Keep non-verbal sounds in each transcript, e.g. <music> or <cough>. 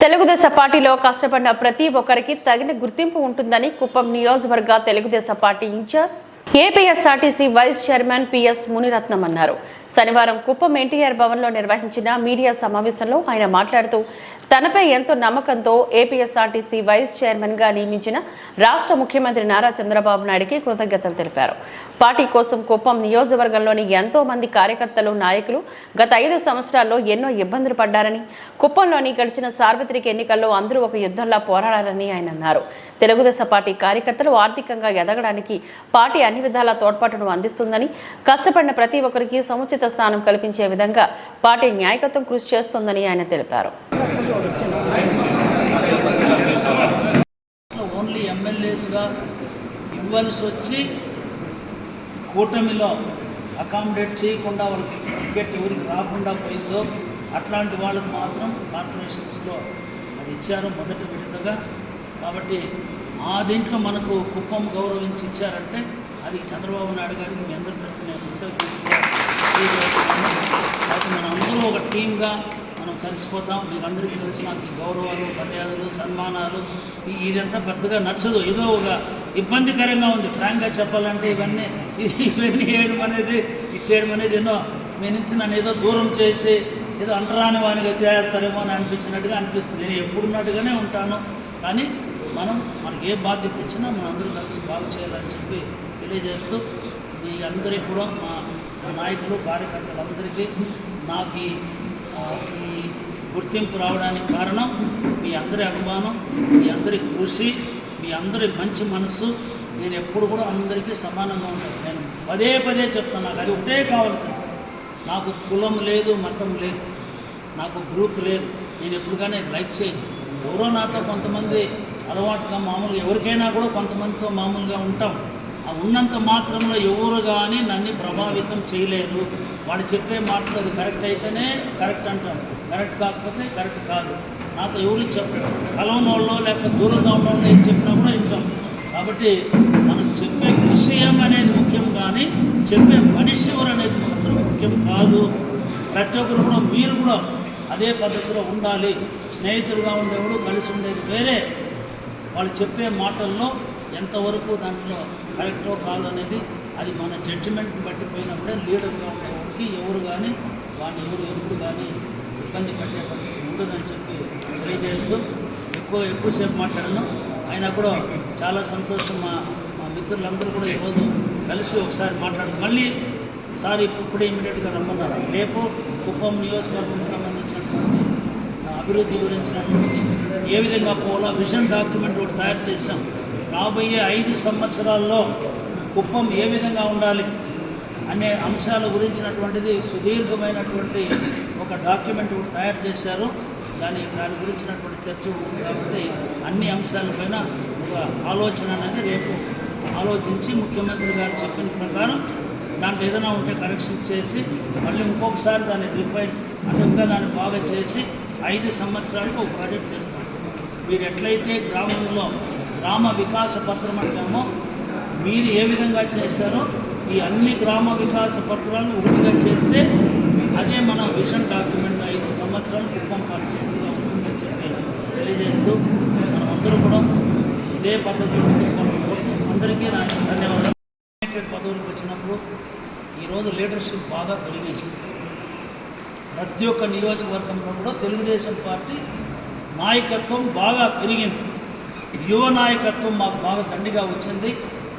తెలుగుదేశం పార్టీలో కష్టపడిన ప్రతి ఒక్కరికి తగిన గుర్తింపు ఉంటుందని కుప్పం నియోజకవర్గ Telugu Desam party incharge APSRTC vice chairman PS Munirathnam అన్నారు. శనివారం కుప్పం ఎన్టీఆర్ భవన్లో నిర్వహించిన మీడియా సమావేశంలో ఆయన మాట్లాడుతూ తనపై ఎంతో నమ్మకంతో ఏపీఎస్ఆర్టీసీ వైస్ చైర్మన్గా నియమించిన రాష్ట్ర ముఖ్యమంత్రి నారా చంద్రబాబు నాయుడికి కృతజ్ఞతలు తెలిపారు. పార్టీ కోసం కుప్పం నియోజకవర్గంలోని ఎంతో మంది కార్యకర్తలు నాయకులు గత ఐదు సంవత్సరాల్లో ఎన్నో ఇబ్బందులు పడ్డారని కుప్పంలోని గడిచిన సార్వత్రిక ఎన్నికల్లో అందరూ ఒక యుద్ధంలా పోరాడారని ఆయన అన్నారు. తెలుగుదేశం పార్టీ కార్యకర్తలు ఆర్థికంగా ఎదగడానికి పార్టీ అన్ని విధాల తోడ్పాటును అందిస్తుందని కష్టపడిన ప్రతి ఒక్కరికి సముచిత స్థానం కల్పించే విధంగా పార్టీ న్యాయకత్వం కృషి చేస్తుందని ఆయన తెలిపారు. ఓన్లీ ఎమ్మెల్యేస్గా ఇవ్వాల్సి వచ్చి కూటమిలో అకామిడేట్ చేయకుండా వాళ్ళకి టికెట్ ఎవరికి రాకుండా పోయిందో అట్లాంటి వాళ్ళకు మాత్రం కార్పొరేషన్స్లో అది ఇచ్చారు మొదటి విడతగా. కాబట్టి ఆ దీంట్లో మనకు కుప్పం గౌరవించి ఇచ్చారంటే అది చంద్రబాబు నాయుడు గారికి మీ అందరి తరఫున నేను మనం అందరూ ఒక టీమ్గా కలిసిపోతాం. మీకు అందరికీ కలిసి నాకు గౌరవాలు మర్యాదలు సన్మానాలు. ఇదంతా పెద్దగా నచ్చదు. ఏదో ఒక ఇబ్బందికరంగా ఉంది. ఫ్రాంక్గా చెప్పాలంటే ఇవన్నీ <laughs> ఇవన్నీ వేయడం అనేది ఇచ్చేయడం అనేది ఎన్నో. మీ నుంచి నన్ను ఏదో దూరం చేసి ఏదో అంటరాని వానిగా చేస్తారేమో అని అనిపించినట్టుగా అనిపిస్తుంది. నేను ఎప్పుడున్నట్టుగానే ఉంటాను. కానీ మనం మనకి ఏ బాధ్యత ఇచ్చినా మనం అందరూ కలిసి బాగు చేయాలని చెప్పి తెలియజేస్తూ మీ అందరికీ కూడా మా నాయకులు కార్యకర్తలందరికీ నాకు ఈ గుర్తింపు రావడానికి కారణం మీ అందరి అభిమానం మీ అందరి కృషి మీ అందరి మంచి మనసు. నేను ఎప్పుడు కూడా అందరికీ సమానంగా ఉంటాను. నేను పదే పదే చెప్తాను నాకు అది ఒకటే కావాల్సింది. నాకు కులం లేదు మతం లేదు. నాకు గ్రూప్ లేదు. నేను ఎప్పుడు కానీ లైక్ చేయను. ఎవరో నాతో కొంతమంది అలవాటుగా మామూలుగా ఎవరికైనా కూడా కొంతమందితో మామూలుగా ఉంటాం. ఆ ఉన్నంత మాత్రంలో ఎవరు కానీ నన్ను ప్రభావితం చేయలేరు. వాడు చెప్పే మాటలు అది కరెక్ట్ అయితేనే కరెక్ట్ అంటాను కరెక్ట్ కాకపోతే కరెక్ట్ కాదు. నాతో ఎవరు చెప్పరు. కలవనోళ్ళు లేకపోతే దూరంగా ఉన్నోళ్ళు ఏం చెప్పినా కూడా వింటాం కాబట్టి మనం చెప్పే విషయం అనేది ముఖ్యం కానీ చెప్పే మనిషి అనేది మాత్రం ముఖ్యం కాదు. ప్రతి ఒక్కరు కూడా మీరు కూడా అదే పద్ధతిలో ఉండాలి. స్నేహితులుగా ఉండేవాడు కలిసి ఉండేది వేరే. వాళ్ళు చెప్పే మాటల్లో ఎంతవరకు దాంట్లో కరెక్టో కాదు అనేది అది మన జడ్జిమెంట్ని బట్టి పోయినప్పుడే లీడర్గా ఉండేవాడికి ఎవరు కానీ వాడిని ఎవరు ఎప్పుడు కానీ ఇబ్బంది పడే పరిస్థితి ఉండదని చెప్పి తెలియజేస్తూ ఎక్కువ ఎక్కువసేపు మాట్లాడను. అయినా కూడా చాలా సంతోషం మా మా మిత్రులందరూ కూడా ఈరోజు కలిసి ఒకసారి మాట్లాడు మళ్ళీ సార్ ఇప్పుడు ఇమీడియట్గా రమ్మన్నారు. రేపు కుప్పం నియోజకవర్గం సంబంధించినటువంటి అభివృద్ధి గురించినటువంటి ఏ విధంగా పోలా విజన్ డాక్యుమెంట్ ఒకటి తయారు చేశాం. రాబోయే ఐదు సంవత్సరాల్లో కుప్పం ఏ విధంగా ఉండాలి అనే అంశాల గురించినటువంటిది సుదీర్ఘమైనటువంటి ఒక డాక్యుమెంట్ తయారు చేశారు. దాని దాని గురించినటువంటి చర్చ ఉంటుంది కాబట్టి అన్ని అంశాలపైన ఒక ఆలోచన అనేది రేపు ఆలోచించి ముఖ్యమంత్రి గారు చెప్పిన ప్రకారం దాంట్లో ఏదైనా ఉంటే కరెక్షన్ చేసి మళ్ళీ ఇంకొకసారి దాన్ని రిఫైన్ అంటే ఇంకా దాన్ని బాగా చేసి ఐదు సంవత్సరాలకు ఒక ప్రాజెక్ట్ చేస్తాం. మీరు ఎట్లయితే గ్రామంలో గ్రామ వికాస పత్రం అంటామో మీరు ఏ విధంగా చేశారో ఈ అన్ని గ్రామ వికాస పత్రాలను ఒకటిగా చేస్తే అదే మన విజన్ డాక్యుమెంట్ ఐదు సంవత్సరాలు కుప్పం కాన్స్టిట్యూన్సీగా ఉంటుందని చెప్పి తెలియజేస్తూ మనం అందరూ కూడా ఇదే పద్ధతిలో అందరికీ నా ధన్యవాదాలు. పదవులకు వచ్చినప్పుడు ఈరోజు లీడర్షిప్ బాగా పెరిగింది. ప్రతి ఒక్క నియోజకవర్గంలో కూడా తెలుగుదేశం పార్టీ నాయకత్వం బాగా పెరిగింది. యువ నాయకత్వం మాకు బాగా దండిగా వచ్చింది.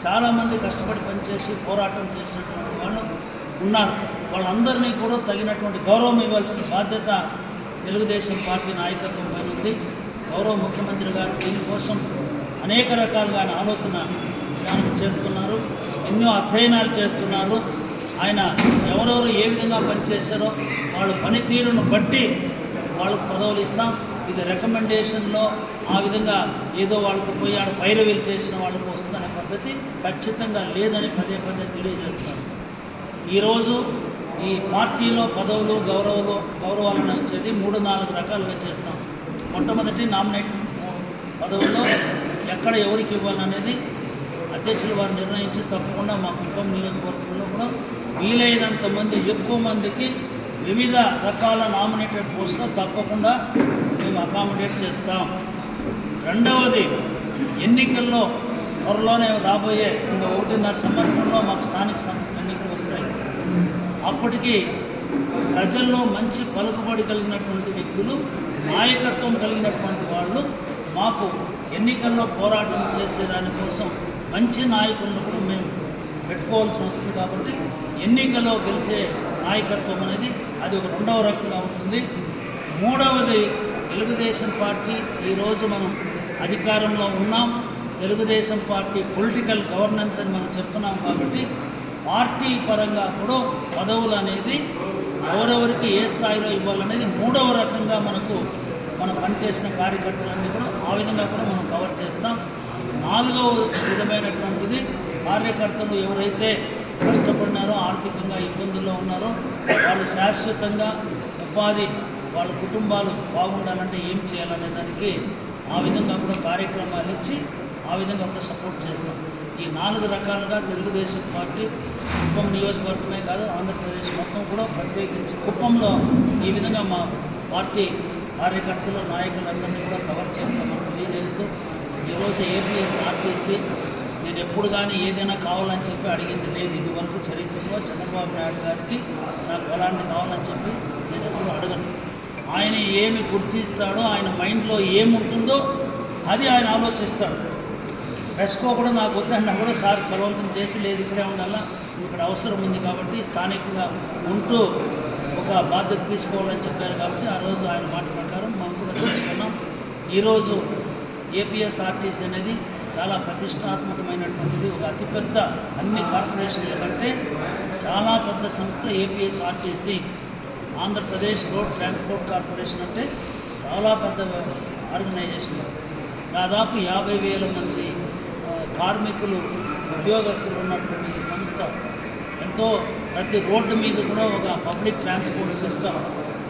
చాలామంది కష్టపడి పనిచేసి పోరాటం చేసినటువంటి వాళ్ళు ఉన్నారు. వాళ్ళందరినీ కూడా తగినటువంటి గౌరవం ఇవ్వాల్సిన బాధ్యత తెలుగుదేశం పార్టీ నాయకత్వం పైన ఉంది. గౌరవ ముఖ్యమంత్రి గారు దీనికోసం అనేక రకాలుగా ఆయన ఆలోచన విధానం చేస్తున్నారు. ఎన్నో అధ్యయనాలు చేస్తున్నారు. ఆయన ఎవరెవరు ఏ విధంగా పనిచేశారో వాళ్ళ పనితీరును బట్టి వాళ్ళకు పదవులు ఇస్తాం. ఇది రికమెండేషన్లో ఆ విధంగా ఏదో వాళ్ళకు పోయి ఆడ పైరవీలు చేసిన వాళ్ళకు వస్తుందనే పద్ధతి ఖచ్చితంగా లేదని పదే పదే తెలియజేస్తారు ఈరోజు ఈ పార్టీలో పదవులు గౌరవాలు గౌరవాలను వచ్చేది మూడు నాలుగు రకాలుగా చేస్తాం. మొట్టమొదటి నామినేట్ పదవుల్లో ఎక్కడ ఎవరికి ఇవ్వాలనేది అధ్యక్షులు వారు నిర్ణయించి తప్పకుండా మా కుప్పం నియోజకవర్గంలో కూడా వీలైనంత మంది ఎక్కువ మందికి వివిధ రకాల నామినేటెడ్ పోస్టులు తప్పకుండా మేము అకామిడేట్ చేస్తాం. రెండవది ఎన్నికల్లో త్వరలోనే రాబోయే ఇంకా ఒకటిన్నర సంవత్సరంలో మాకు స్థానిక సంస్థ అప్పటికి ప్రజల్లో మంచి పలుకుబడి కలిగినటువంటి వ్యక్తులు నాయకత్వం కలిగినటువంటి వాళ్ళు మాకు ఎన్నికల్లో పోరాటం చేసేదానికోసం మంచి నాయకులను కూడా మేము పెట్టుకోవాల్సి వస్తుంది కాబట్టి ఎన్నికల్లో గెలిచే నాయకత్వం అనేది అది ఒక రెండవ రకంగా ఉంటుంది. మూడవది తెలుగుదేశం పార్టీ. ఈరోజు మనం అధికారంలో ఉన్నాం. తెలుగుదేశం పార్టీ పొలిటికల్ గవర్నెన్స్ అని మనం చెప్తున్నాం కాబట్టి పార్టీ పరంగా కూడా పదవులు అనేది ఎవరెవరికి ఏ స్థాయిలో ఇవ్వాలనేది మూడవ రకంగా మనకు మనం పనిచేసిన కార్యకర్తలన్నీ కూడా ఆ విధంగా కూడా మనం కవర్ చేస్తాం. నాలుగవ విధమైనటువంటిది కార్యకర్తలు ఎవరైతే కష్టపడినారో ఆర్థికంగా ఇబ్బందుల్లో ఉన్నారో వాళ్ళు శాశ్వతంగా ఉపాధి వాళ్ళ కుటుంబాలు బాగుండాలంటే ఏం చేయాలనే దానికి ఆ విధంగా కూడా కార్యక్రమాలు ఇచ్చి ఆ విధంగా కూడా సపోర్ట్ చేస్తాం. ఈ నాలుగు రకాలుగా తెలుగుదేశం పార్టీ కుప్పం నియోజకవర్గమే కాదు ఆంధ్రప్రదేశ్ మొత్తం కూడా ప్రత్యేకించి కుప్పంలో ఈ విధంగా మా పార్టీ కార్యకర్తలు నాయకులందరినీ కూడా కవర్ చేస్తామని తెలియజేస్తూ ఈరోజు ఏపీఎస్ ఆర్టీసీ నేను ఎప్పుడు కానీ ఏదైనా కావాలని చెప్పి అడిగింది లేదు. ఇదివరకు చరిత్రలో చంద్రబాబు నాయుడు గారికి నాకు పొలాన్ని కావాలని చెప్పి నేను ఎప్పుడు అడగను. ఆయన ఏమి గుర్తిస్తాడో ఆయన మైండ్లో ఏముంటుందో అది ఆయన ఆలోచిస్తాడు. రెస్కో కూడా నాకు వద్దన్నా కూడా సార్ బలవంతం చేసి లేదు ఇక్కడే ఉండాలా? ఇక్కడ అవసరం ఉంది కాబట్టి స్థానికంగా ఉంటూ ఒక బాధ్యత తీసుకోవాలని చెప్పారు కాబట్టి ఆ రోజు ఆయన మాట ప్రకారం మనం కూడా తీసుకున్నాం. ఈరోజు ఏపీఎస్ఆర్టీసీ అనేది చాలా ప్రతిష్టాత్మకమైనటువంటిది ఒక అతిపెద్ద అన్ని కార్పొరేషన్ల కంటే చాలా పెద్ద సంస్థ APSRTC. Andhra Pradesh road transport corporation అంటే చాలా పెద్ద ఆర్గనైజేషన్. దాదాపు యాభై వేల మంది కార్మికులు ఉద్యోగస్తులు ఉన్నటువంటి ఈ సంస్థ. తో ప్రతి రోడ్డు మీద కూడా ఒక పబ్లిక్ ట్రాన్స్పోర్ట్ సిస్టమ్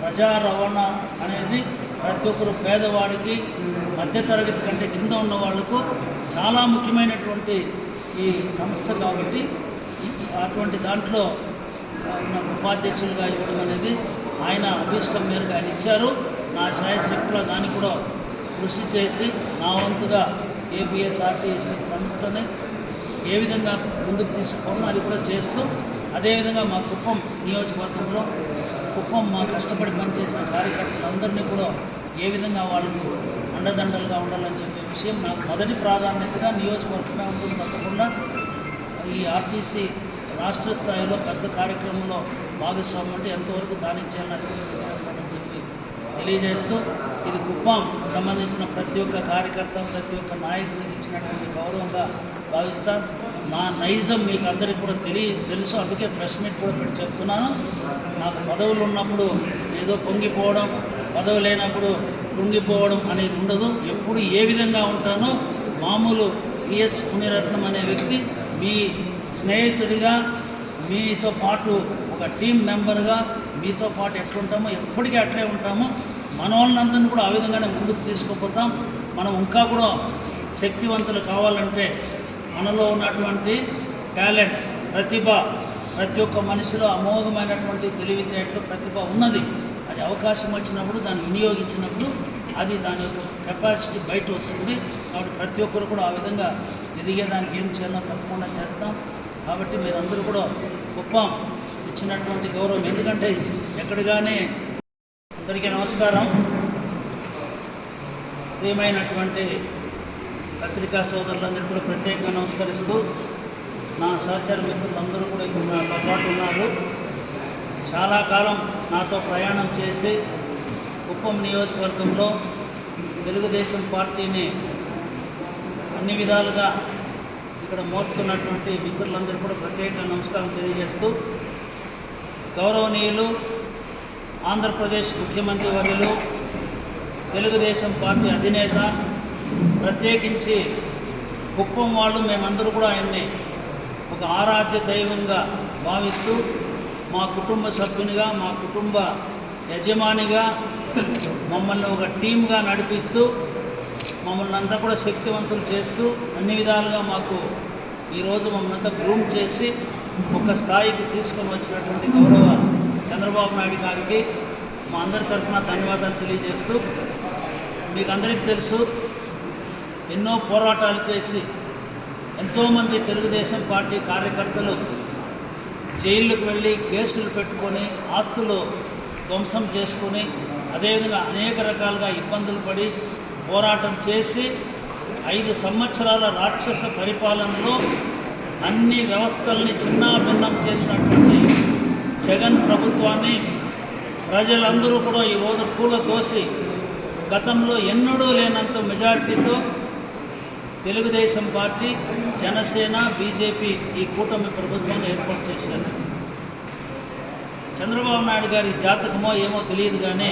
ప్రజా రవాణా అనేది ప్రతి ఒక్కరు పేదవాడికి మధ్యతరగతి కంటే కింద ఉన్న వాళ్ళకు చాలా ముఖ్యమైనటువంటి ఈ సంస్థ కాబట్టి అటువంటి దాంట్లో నాకు ఉపాధ్యక్షులుగా ఇవ్వడం అనేది ఆయన అభీష్టం మేరకు ఆయన ఇచ్చారు. నా శాయశక్తిలో దాన్ని కూడా కృషి చేసి నా వంతుగా ఏపీఎస్ఆర్టీసీ సంస్థని ఏ విధంగా ముందుకు తీసుకోవాలో అది కూడా చేస్తూ అదేవిధంగా మా కుప్పం నియోజకవర్గంలో కుప్పం మా కష్టపడి పనిచేసిన కార్యకర్తలందరినీ కూడా ఏ విధంగా వాళ్ళకు అండదండలుగా ఉండాలని చెప్పే విషయం నాకు మొదటి ప్రాధాన్యతగా నియోజకవర్గంగా ఉంటుంది తప్పకుండా. ఈ ఆర్టీసీ రాష్ట్ర స్థాయిలో పెద్ద కార్యక్రమంలో భాగస్వామ్యం అంటే ఎంతవరకు దాని చేయాలని చేస్తానని చెప్పి తెలియజేస్తూ ఇది కుప్పం సంబంధించిన ప్రతి ఒక్క కార్యకర్త ప్రతి ఒక్క నాయకుడికి ఇచ్చినటువంటి గౌరవంగా భావిస్తాను. నా నైజం మీకు అందరికీ కూడా తెలియ తెలుసు. అందుకే ప్రెస్ మీట్ కూడా పెట్టి చెప్తున్నాను. నాకు పదవులు ఉన్నప్పుడు ఏదో పొంగిపోవడం పదవి లేనప్పుడు కృంగిపోవడం అనేది ఉండదు. ఎప్పుడు ఏ విధంగా ఉంటానో మామూలు పిఎస్ మునిరత్నం అనే వ్యక్తి మీ స్నేహితుడిగా మీతో పాటు ఒక టీం మెంబర్గా మీతో పాటు ఎట్లుంటామో ఎప్పటికీ అట్లే ఉంటాము. మన వాళ్ళందరినీ కూడా ఆ విధంగానే ముందుకు తీసుకుపోతాం. మనం ఇంకా కూడా శక్తివంతులు కావాలంటే మనలో ఉన్నటువంటి టాలెంట్స్ ప్రతిభ ప్రతి ఒక్క మనిషిలో అమోఘమైనటువంటి తెలివితేటలు ప్రతిభ ఉన్నది. అది అవకాశం వచ్చినప్పుడు దాన్ని వినియోగించినప్పుడు అది దాని యొక్క కెపాసిటీ బయట వస్తుంది. కాబట్టి ప్రతి ఒక్కరు కూడా ఆ విధంగా ఎదిగేదానికి ఏం చేయాలో తప్పకుండా చేస్తాం. కాబట్టి మీరందరూ కూడా కుప్పం ఇచ్చినటువంటి గౌరవం. ఎందుకంటే ఎక్కడిగానే అందరికీ నమస్కారం. ప్రియమైనటువంటి పత్రికా సోదరులందరూ కూడా ప్రత్యేకంగా నమస్కరిస్తూ నా సహచర మిత్రులందరూ కూడా ఇప్పుడు నాతో పాటు ఉన్నారు. చాలా కాలం నాతో ప్రయాణం చేసి కుప్పం నియోజకవర్గంలో తెలుగుదేశం పార్టీని అన్ని విధాలుగా ఇక్కడ మోస్తున్నటువంటి మిత్రులందరూ కూడా ప్రత్యేకంగా నమస్కారం తెలియజేస్తూ గౌరవనీయులు ఆంధ్రప్రదేశ్ ముఖ్యమంత్రి వర్యులు తెలుగుదేశం పార్టీ అధినేత ప్రత్యేకించి కుప్పం వాళ్ళు మేమందరూ కూడా ఆయన్ని ఒక ఆరాధ్య దైవంగా భావిస్తూ మా కుటుంబ సభ్యునిగా మా కుటుంబ యజమానిగా మమ్మల్ని ఒక టీమ్గా నడిపిస్తూ మమ్మల్ని అంతా కూడా శక్తివంతులు చేస్తూ అన్ని విధాలుగా మాకు ఈరోజు మమ్మల్ని అంతా గ్రూమ్ చేసి ఒక స్థాయికి తీసుకొని వచ్చినటువంటి గౌరవ చంద్రబాబు నాయుడు గారికి మా అందరి తరఫున ధన్యవాదాలు తెలియజేస్తూ మీకు అందరికీ తెలుసు ఎన్నో పోరాటాలు చేసి ఎంతోమంది తెలుగుదేశం పార్టీ కార్యకర్తలు జైళ్ళకు వెళ్ళి కేసులు పెట్టుకొని ఆస్తులు ధ్వంసం చేసుకొని అదేవిధంగా అనేక రకాలుగా ఇబ్బందులు పడి పోరాటం చేసి ఐదు సంవత్సరాల రాక్షస పరిపాలనలో అన్ని వ్యవస్థల్ని చిన్నాభిన్నం చేసినటువంటి జగన్ ప్రభుత్వాన్ని ప్రజలందరూ కూడా ఈరోజు పూల తోసి గతంలో ఎన్నడూ లేనంత మెజార్టీతో తెలుగుదేశం పార్టీ జనసేన బీజేపీ ఈ కూటమి ప్రభుత్వాన్ని ఏర్పాటు చేశారు. చంద్రబాబు నాయుడు గారి జాతకమో ఏమో తెలియదు కానీ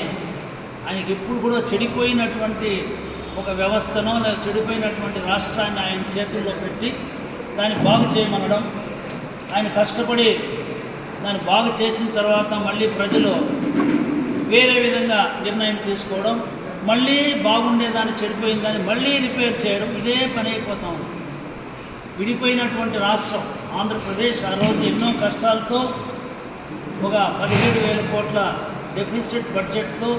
ఆయనకి ఎప్పుడు కూడా చెడిపోయినటువంటి ఒక వ్యవస్థనో లేదా చెడిపోయినటువంటి రాష్ట్రాన్ని ఆయన చేతుల్లో పెట్టి దాన్ని బాగు చేయమనడం ఆయన కష్టపడి దాన్ని బాగు చేసిన తర్వాత మళ్ళీ ప్రజలు వేరే విధంగా నిర్ణయం తీసుకోవడం మళ్ళీ బాగుండేదాన్ని చెడిపోయిందని మళ్ళీ రిపేర్ చేయడం ఇదే పని అయిపోతా ఉంది. విడిపోయినటువంటి రాష్ట్రం ఆంధ్రప్రదేశ్ ఆ రోజు ఎన్నో కష్టాలతో ఒక పదిహేడు వేల కోట్ల డెఫిసిట్ బడ్జెట్తో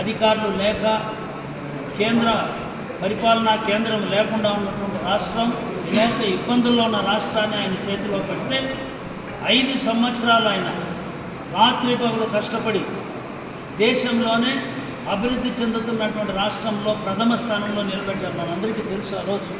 అధికారులు లేక కేంద్ర పరిపాలనా కేంద్రం లేకుండా ఉన్నటువంటి రాష్ట్రం అనేక ఇబ్బందుల్లో ఉన్న రాష్ట్రాన్ని ఆయన చేతిలో పెడితే ఐదు సంవత్సరాలు ఆయన రాత్రి పగలు కష్టపడి దేశంలోనే అభివృద్ధి చెందుతున్నటువంటి రాష్ట్రంలో ప్రథమ స్థానంలో నిలబెట్టారు మనందరికీ తెలుసు ఆ రోజు.